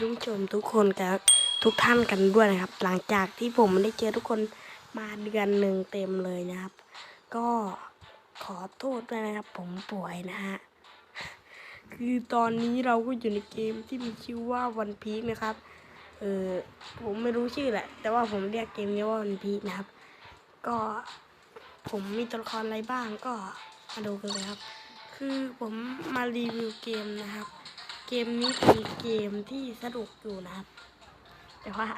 ทุกผู้ชมทุกคนกับทุกท่านกันด้วยนะครับ หลังจากที่ผมไม่ได้เจอทุกคนมาเดือนหนึ่งเต็มเลยนะครับ ก็ขอโทษด้วยนะครับ ผมป่วยนะฮะคือตอนนี้เราก็อยู่ในเกมที่มีชื่อว่าวันพี e นะครับเออผมไม่รู้ชื่อแหละ แต่ว่าผมเรียกเกมนี้ว่าวันพี e นะครับ ก็ผมมีตัวละครอะไรบ้างก็มาดูกันเลยครับ คือผมมารีวิวเกมนะครับ เกมนี้เป็นเกมที่สนุกอยู่นะครับ แต่ว่า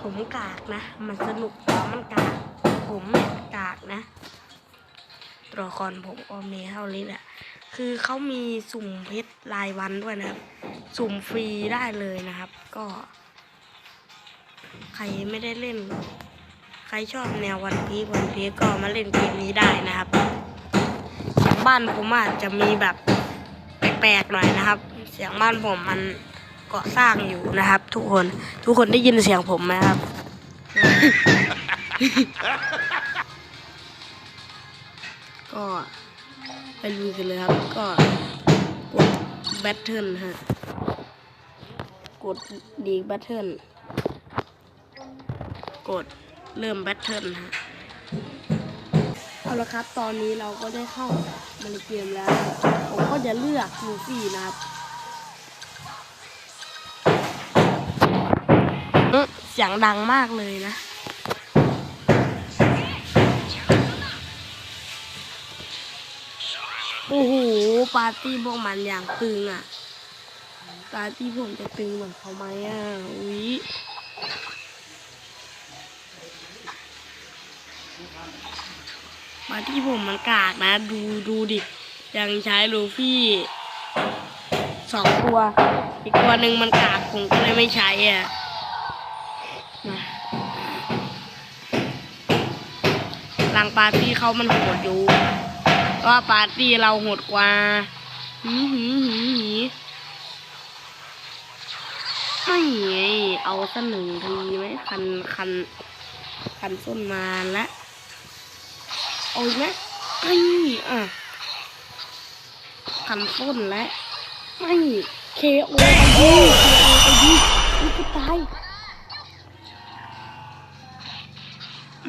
ผมกากนะ มันสนุกแต่มันกาก ผมเนี่ยกากนะ ตัวละครผมก็มีเท่านี้แหละคือเขามีสุ่มเพชรรายวันด้วยนะครับ สุ่มฟรีได้เลยนะครับ ก็ ใครไม่ได้เล่น ใครชอบแนววันพีวันพีก็มาเล่นเกมนี้ได้นะครับ บ้านผมอาจจะมีแบบ ลกๆหน่อยนะครับ เสียงบ้านผมมันก่อสร้างอยู่นะครับ ทุกคนทุกคนได้ยินเสียงผมไหมครับก็ไปลุยกันเลยครับ ก็กดแบทเทิลฮะกดดีแบทเทิลกดเริ่มแบทเทิลฮะ เอาละครับ ตอนนี้เราก็ได้เข้ามาในเกมแล้ว ผมก็จะเลือกลูฟี่นะครับอื้อเสียงดังมากเลยนะ โอ้โห ปาร์ตี้พวกมันอย่างตึงอะ ปาร์ตี้ผมจะตึงเหมือนเขาไหมอะ อุ๊ย มาที่ผมมันกากนะ ดูดูดิ ยังใช้ลูฟี่สองตัว อีกตัวหนึ่งมันกากผมก็เลยไม่ใช้อะมาหลังปาร์ตี้เขามันโหดอยู่ก็ปาร์ตี้เราโหดกว่าหืมหืมหืมหืมไม่เอาสักหนึ่งทีไหมคันคันคันส้นมาแล้ว เอาอีกไหมไอ้อะขันต้นและไม่เคโอไปดิเคโอไปดินี่กูตาย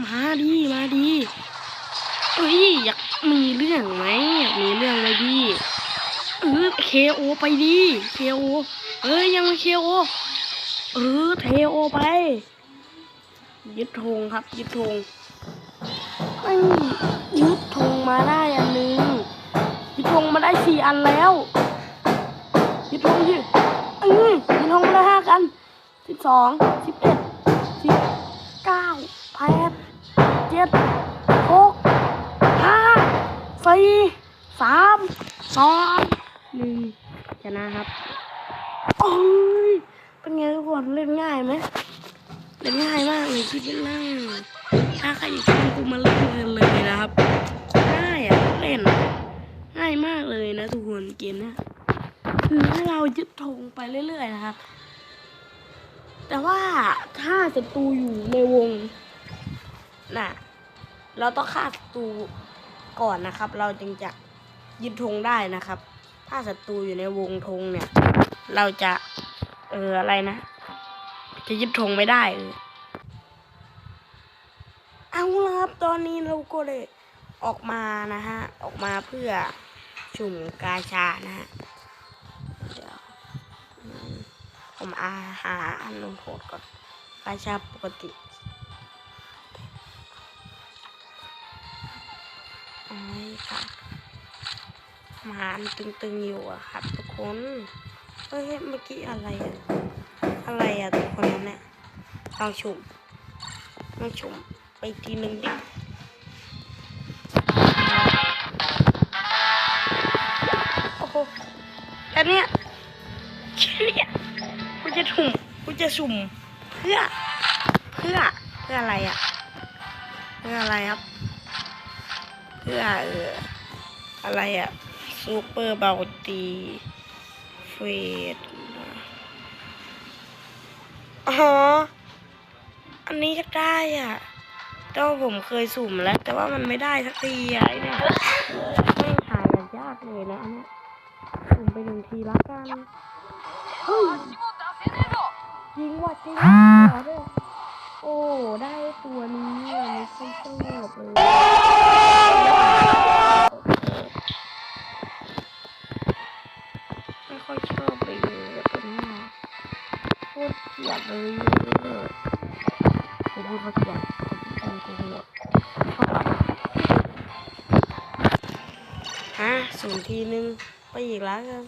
มาดิมาดิเอ้ยอยากมีเรื่องไหมอยากมีเรื่องเลยดิเออเคโอไปดิเคโอเอ้ยยังไม่เคโอเออเทโอไป ยึดธงครับยึดธงไม่ยึดธง มาได้อันหนึ่งยึดธงมาได้สี่อันแล้วยึดธงดิเออยึดธงมาได้ห้ากันสิบสองสิบเอ็ดสิบเก้าแปดเจ็ดหกห้าสี่สามสองหนึ่งชนะครับโอ้ยเป็นไงทุกคนเล่นง่ายไหมเล่นง่ายมากเลยคิดเล่นง่ายถ้าใครอยากเล่นกูมาเล่นกันเลยนะครับ ล่นง่ายมากเลยนะทุกคนเกมเนี้ยคือให้เรายึดธงไปเรื่อย ๆ นะครับ แต่ว่าถ้าศัตรูอยู่ในวงน่ะเราต้องฆ่าศัตรูก่อนนะครับ เราจึงจะยึดธงได้นะครับ ถ้าศัตรูอยู่ในวงธงเนี่ย เราจะเอออะไรนะ จะยึดธงไม่ได้เออเอาละครับตอนนี้เราก็เลย ออกมานะฮะ ออกมาเพื่อชุ่มกาชานะฮะ เดี๋ยว ผมอาหาอันลงโทษก่อน กาชาปกติไอ้ค่ะมานตึงๆอยู่อะครับทุกคนเอ้ยเมื่อกี้อะไรอะอะไรอะทุกคนนั้นเนี่ยลองชุ่มลองชุ่มไปทีหนึ่งดิ เนี้ยแค่เนี้ยกูจะถุ่มกูจะสุ่มเพื่อ เพื่อ เพื่ออะไรอะ เพื่ออะไรครับ เพื่อเอออะไรอะซูเปอร์เบลตีเฟดอ๋อ อันนี้จะได้อะแต่ว่าผมเคยสุ่มแล้ว แต่ว่ามันไม่ได้สักทีอะไอ้เนี่ยไม่หายยากเลยนะอันเนี้ย สุ่ไปหนึ่งทีละกันยิงวัดจริงเหรอโอ้ ได้ตัวนี้มันชอบเลยไม่ค่อยชอบไปเลยตัวนี้โคตรเกลียดเลยเป็นคนเกลียดเป็นคนโหฮะสูงทีนึง ไปอีกแล้วกัน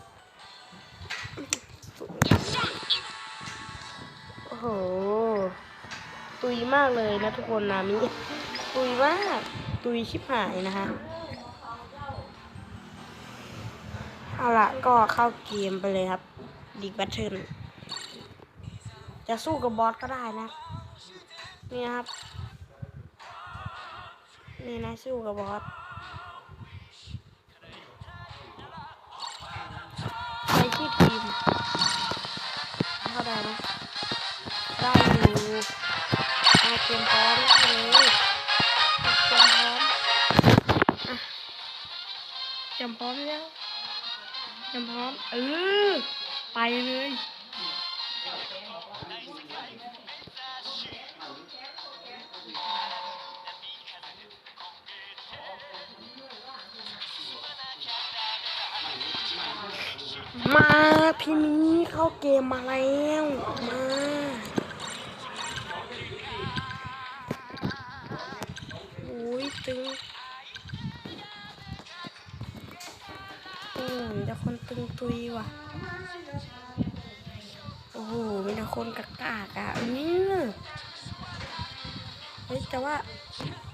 โอ้โห ตุยมากเลยนะทุกคนนามิตุยมาก ตุยชิบหายนะคะ เอาละก็เข้าเกมไปเลยครับดีกบัตเทิลจะสู้กับบอสก็ได้นะ นี่ครับ นี่นะสู้กับบอส ตรียมพร้อมเลยเตรียมพร้อมอะเตรียมพร้อมแล้วเตรียมพร้อมเออไปเลยมาพี่นี้เข้าเกมมาแล้ว มา ตุยว่ะ โอ้โหมีแต่คนกากากอะเนี่ยเฮ้ยแต่ว่า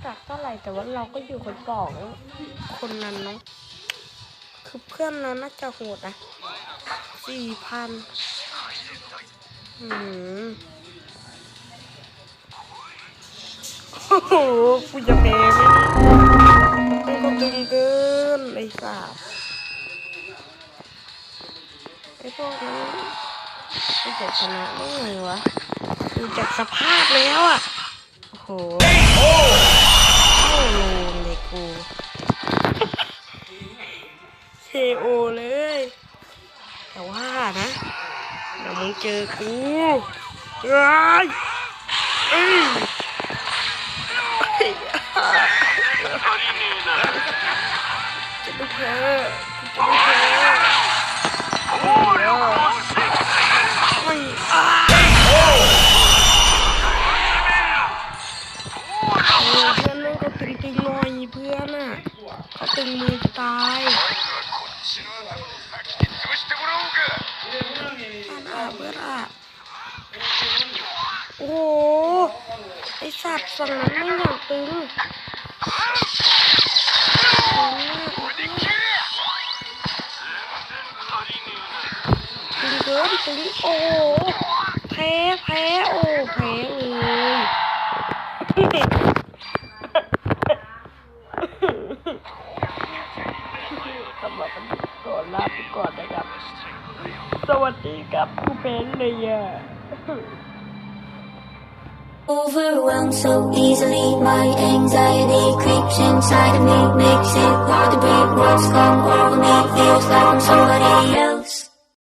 กากเท่าไหร่แต่ว่าเราก็อยู่คนสองคนนั้นเนาะคือเพื่อนเราน่าจะโหดนะสี่พันอืมโอ้โหกูจะแพ้ไมเนี่ยมันก็ตึงเกินไอ้สาบ พวกนี้มันจะชนะได้ไงวะดูจากสภาพแล้วอะ โอ้โหโอ้โหเลยกูเคโอเลย แต่ว่านะเดี๋ยวมึงเจอกูเอ้ยเอ้ยอ้ยจะไม่แพ้จะไม่แพ้โอ้ยไม่อะ เขาตึงมือจะตายท่านอาบื่ออาโอ้ไอสัตว์สั่งนั้นไม่อยากตึง เกินตึงโอ้แพ้แพ้โอ้แพ้เลยสำหรับวันนี้ก่อนลาไปก่อนนะครับ สวัสดีครับกูเพนเลยอะ Overwhelmed so easily, my anxiety creeps inside of me, makes it hard to breathe. What's come over me feels like I'm somebody else.